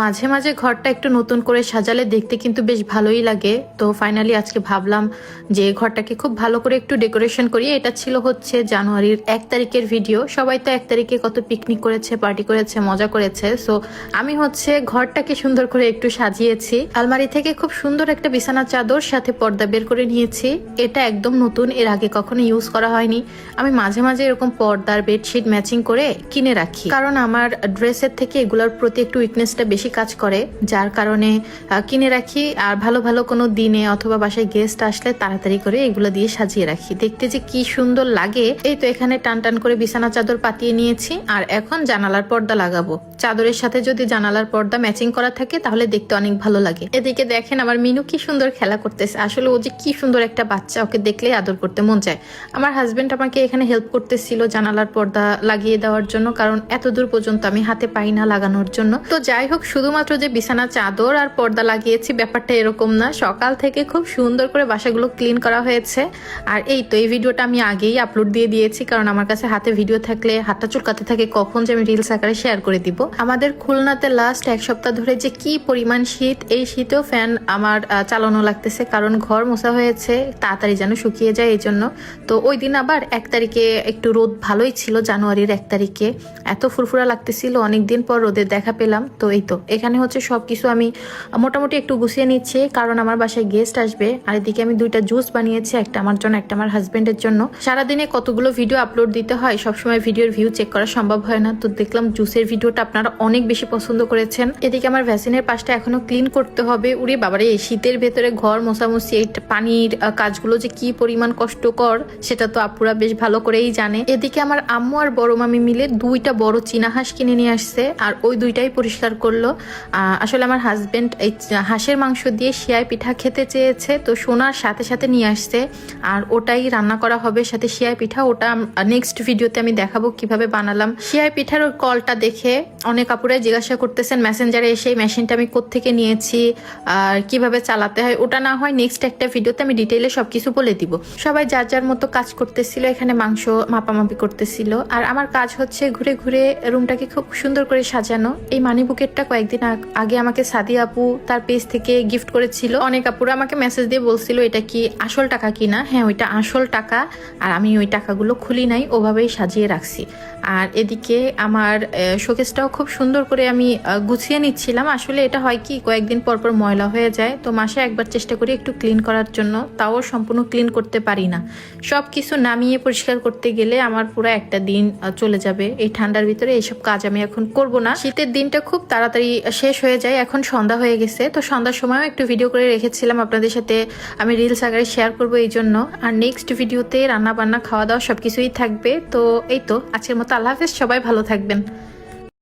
মাঝে মাঝে ঘরটা একটু নতুন করে সাজালে দেখতে কিন্তু বেশ ভালোই লাগে। তো ফাইনালি আজকে ভাবলাম যে ঘরটাকে খুব ভালো করে একটু ডেকোরেশন করি। এটা ছিল হচ্ছে জানুয়ারির এক তারিখের ভিডিও সবাই তো এক তারিখে কত পিকনিক করেছে পার্টি করেছে, মজা করেছে। সো আমি হচ্ছে ঘরটাকে সুন্দর করে একটু সাজিয়েছি। আলমারি থেকে খুব সুন্দর একটা বিছানা চাদর সাথে পর্দা বের করে নিয়েছি। এটা একদম নতুন, এর আগে কখনো ইউজ করা হয়নি। আমি মাঝে মাঝে এরকম পর্দার বেডশিট ম্যাচিং করে কিনে রাখি। কারণ আমার ড্রেসের থেকে এগুলোর প্রতি একটু উইকনেসটা বেশি কাজ করে, যার কারণে কিনে রাখি আর ভালো ভালো কোনো দিনে অথবা বাসায় গেস্ট আসলে তাড়াতাড়ি করে এগুলো দিয়ে সাজিয়ে রাখি। দেখতে যে কি সুন্দর লাগে। এই তো এখানে টান টান করে বিছানা চাদর পাতিয়ে নিয়েছি আর এখন জানালার পর্দা লাগাবো। চাদরের সাথে যদি জানালার পর্দা ম্যাচিং করা থাকে, তাহলে দেখতে অনেক ভালো লাগে। এদিকে দেখেন আমার মিনু কি সুন্দর খেলা করতেছে। আসলে ও যে কি সুন্দর একটা বাচ্চা, ওকে দেখলেই আদর করতে মন চায়। আমার হাজবেন্ড আমাকে এখানে হেল্প করতেছিল জানালার পর্দা লাগিয়ে দেওয়ার জন্য, কারণ এত দূর পর্যন্ত আমি হাতে পাই না লাগানোর জন্য। তো যাই হোক, শুধুমাত্র যে বিছানা, চাদর আর পর্দা লাগিয়েছি, ব্যাপারটা এরকম না। সকাল থেকে খুব সুন্দর করে বাসাগুলো ক্লিন করা হয়েছে। আর এই তো, এই ভিডিওটা আমি আগেই আপলোড দিয়ে দিয়েছি, কারণ আমার কাছে হাতে ভিডিও থাকলে, হাতটা চুলকাতে থাকে, কখন যে আমি রিলস আকারে শেয়ার করে দিব। আমাদের খুলনাতে লাস্ট এক সপ্তাহ ধরে যে কি পরিমাণ শীত, এই শীতেও ফ্যান আমার চালানো লাগতেছে। কারণ ঘর মোছা হয়েছে, তাড়াতাড়ি যেন শুকিয়ে যায় এই জন্য। তো ওই দিন আবার এক তারিখে একটু রোদ ভালোই ছিল, জানুয়ারির এক তারিখে। এত ফুরফুরা লাগতেছিল অনেক দিন পর রোদের দেখা পেলাম। তো এই তো, এখানে হচ্ছে সব কিছু আমি মোটামুটি একটু গুছিয়ে নিচ্ছি, কারণ আমার বাসায় গেস্ট আসবে। আর এদিকে আমি দুইটা জুস বানিয়েছি, একটা আমার জন্য, একটা আমার হাজব্যান্ডের জন্য। সারাদিনে কতগুলো ভিডিও আপলোড দিতে হয়, সবসময় ভিডিওর ভিউ চেক করা সম্ভব হয় না। তো দেখলাম জুসের ভিডিওটা আপনারা অনেক বেশি পছন্দ করেছেন। এদিকে আমার ভ্যাসিনের পাশটা এখনও ক্লিন করতে হবে। উড়ে বাবারে শীতের ভেতরে ঘর মোছামুছি, এই পানির কাজগুলো যে কি পরিমাণ কষ্টকর, সেটা তো আপুরা বেশ ভালো করেই জানে। এদিকে আমার আম্মু আর বড় মামি মিলে দুইটা বড় চীনা হাঁস কিনে নিয়ে আসছে, আর ওই দুইটাই পরিষ্কার করল। আসলে আমার হাজবেন্ড এই হাঁসের মাংস দিয়ে শিয়াই পিঠা খেতে চেয়েছে, তো সোনার সাথে সাথে নিয়ে আসছে। আর ওটাই রান্না করা হবে, সাথে শিয়াই পিঠা। ওটা নেক্সট ভিডিওতে আমি দেখাবো কীভাবে বানালাম। শিয়াই পিঠার কলটা দেখে অনেক আপুরাই জিজ্ঞাসা করতেছেন মেসেঞ্জারে এসে এই মেশিনটা আমি কোত্থেকে নিয়েছি, আর কীভাবে চালাতে হয়, ওটা না হয় নেক্সট একটা ভিডিওতে আমি ডিটেইলে সবকিছু বলে দিব। সবাই যার যার মতো কাজ করতেছিল, এখানে মাংস মাপামাপি করতেছিল। আর আমার কাজ হচ্ছে ঘুরে ঘুরে রুমটাকে খুব সুন্দর করে সাজানো। এই মানি বুকেটটা কয়েকদিন আগে আমাকে সাদি আপু তার পেজ থেকে গিফট করেছিল। অনেক আপুরা আমাকে মেসেজ দিয়ে বলছিল, এটা কি আসল টাকা কিনা হ্যাঁ ওইটা আসল টাকা, আর আমি ওই টাকাগুলো খুলি নাই, ওভাবেই সাজিয়ে রাখছি। আর এদিকে আমার শোকেসটাও খুব সুন্দর করে আমি গুছিয়ে নিচ্ছিলাম। আসলে এটা হয় কি, কয়েকদিন পর পর ময়লা হয়ে যায়, তো মাসে একবার চেষ্টা করি একটু ক্লিন করার জন্য। তাও সম্পূর্ণ ক্লিন করতে পারি না। সব কিছু নামিয়ে পরিষ্কার করতে গেলে আমার পুরো একটা দিন চলে যাবে। এই ঠান্ডার ভিতরে এইসব কাজ আমি এখন করব না। শীতের দিনটা খুব তাড়াতাড়ি শেষ হয়ে যায়। এখন সন্ধ্যা হয়ে গেছে, তো সন্ধ্যার সময়ও একটু ভিডিও করে রেখেছিলাম আপনাদের সাথে। আমি রিলস আকারে শেয়ার করব এই জন্য। আর নেক্সট ভিডিওতে রান্না বান্না খাওয়া দাওয়া সব কিছুই থাকবে। তো এই তো, আজকের মতো আল্লাহ হাফেজ, সবাই ভালো থাকবেন।